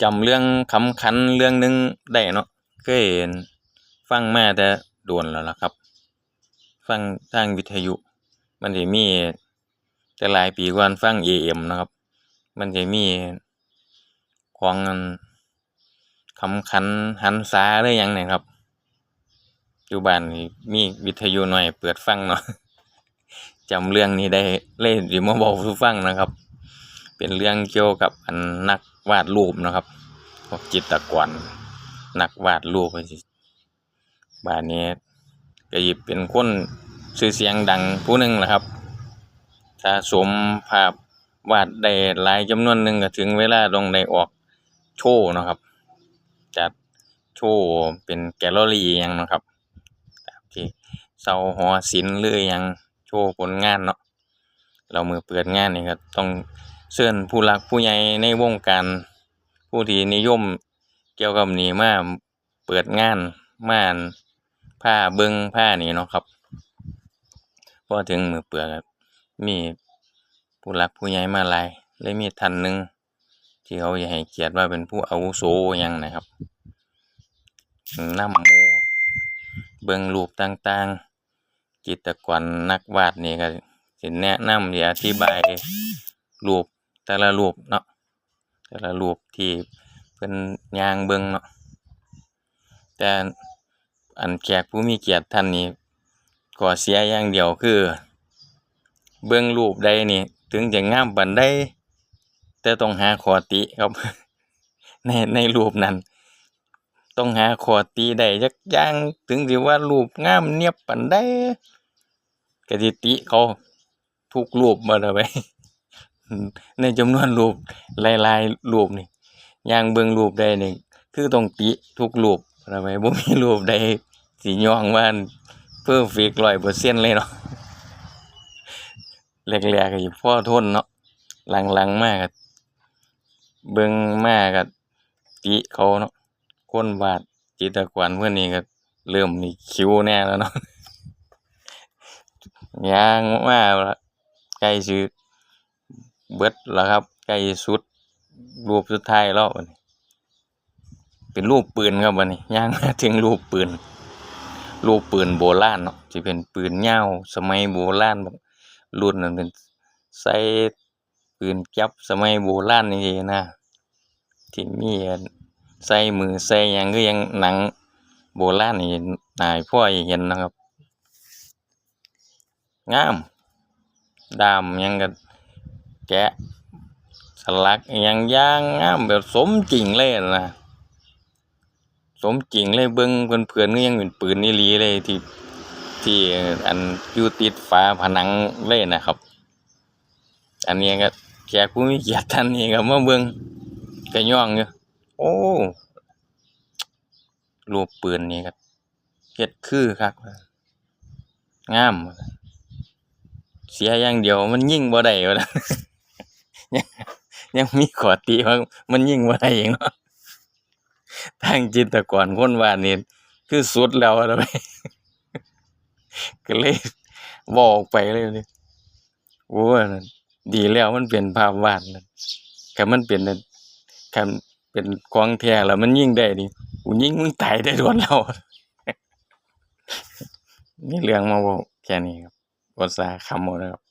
จำเรื่องขำขันเรื่องหนึ่งได้เนาะเคยเห็นฟังมาแต่โดนแล้วล่ะครับ ฟังทางวิทยุ มันสิมีแต่หลายปีก่อนฟัง AM เนะครับ มันสิมีของอันขำขันหันษาหรือยังนี่ครับอยู่บ้านมีวิทยุหน้อยเปิดฟังเนาะจำเรื่องนี้ได้เลยสิมาเว้าสู่ฟังนะครับ เป็นเรื่องเกี่ยวกับอันนักวาดรูปนะครับพวกจิตรกรนักวาดรูปจังซี้บ้านนี้ก็สิบเป็นคนชื่อเสียงดังผู้หนึ่งล่ะครับสะสมภาพวาดได้หลายจำนวนหนึ่งก็ถึงเวลาต้องได้ออกโชว์นะครับ จัดโชว์เป็นแกลเลอรีอิหยังนะครับที่เสาหอศิลป์หรืออิหยังโชว์ผลงานเนาะแล้วมื้อเปิดงานนี่ก็ต้อง เชิญผู้หลักผู้ใหญ่ในวงการผู้ที่นิยมเกี่ยวกับนี้มาเปิดงานม่าอั่นพาเบิ่งพานี่เนาะครับพอถึงมือเปิดก็มีผู้หลักผู้ใหญ่มาหลายเลยมีท่านหนึ่งที่เขาอยากให้เกียรติว่าเป็นผู้อาวุโสยังนะครับนำหมู่เบิงรูปต่างๆ จิตรกรนักวาดนี่ก็สิแนะนำสิอธิบายรูป แต่ละรูปเนาะแต่ละรูปที่เพิ่นย่างเบิ่งเนาะแต่อันแขกผู้มีเกียรติท่านนี้ข้อเสียอย่างเดียวคือ เบิ่งรูปใดนี่ ถึงจะงามปานใดแต่ต้องหาข้อติครับในในรูปนั้น ต้องหาข้อติได้จักย่างถึงสิว่ารูปงามเนียบปานใดก็สิติเขาทุกรูปบ่ล่ะไป ในจำนวนรูปหลายๆรูปนี่ย่างเบิ่งรูปใดนี่คือต้องติทุกรูปล่ะไปบ่มีรูปใดสิย่องว่าเพอร์เฟกต์100%เลยเนาะแรกๆก็สิพอทนเนาะหลังๆมากก็เบิ่งมากก็ติเขาเนาะคนวาดจิตรกรเพิ่นนี่ก็เริ่มนี่คิวแน่แล้วเนาะย่างมาแล้วใกล้สิ เบิดแล้วครับใกล้สุดรูปสุดท้ายแล้วบัดนี้เป็นรูปปืนครับบัดนี้ย่างมาถึงรูปปืน รูปปืนโบราณเนาะสิเป็นปืนยาสมัยโบราณแบบรุ่นนั้นเป็นใส่ปืนแก๊ปสมัยโบราณจั่นะที่มีใส่มือใส่ยังคือจั่งหนังโบราณนี่นาให้พอเห็นนะครับงามดามยังก็ แกะ สลักอิหยังย่างงามแบบสมจริงเลยนะสมจริงเลยเบิ่งเผินๆคือยังเป็นปืนอีหลีเลยที่ที่อันอยู่ติดฝาผนังเลยนะครับ อันนี้ก็แขกผู้มีเกียรติท่านนี้ก็มาเบิ่งก็ย่องอยู่โอ้รูปปืนนี่ก็เฮ็ดคือคักว่างาม เสียอย่างเดียวมันยิ่งบ่ได้ว่าซั่น ยังยังมีข้อติว่ามันยิ่งบ่ได้อีกเนาะทางจินตรกรคนวานี่คือสุดแล้วว่าล่ะไปก็เลยเว้าอกไปเลยนี่โอ้ดีแล้วมันเป็นภาพวาดนั่นคันมันเป็นอันคันเป็นของแท้แล้วมันยิ่งได้นี่กูยิ่งมึงตายแต่โดนแล้วมีเรื่องมาเว้าแค่นี้ครับบ่ซาคำเอาเด้อครับ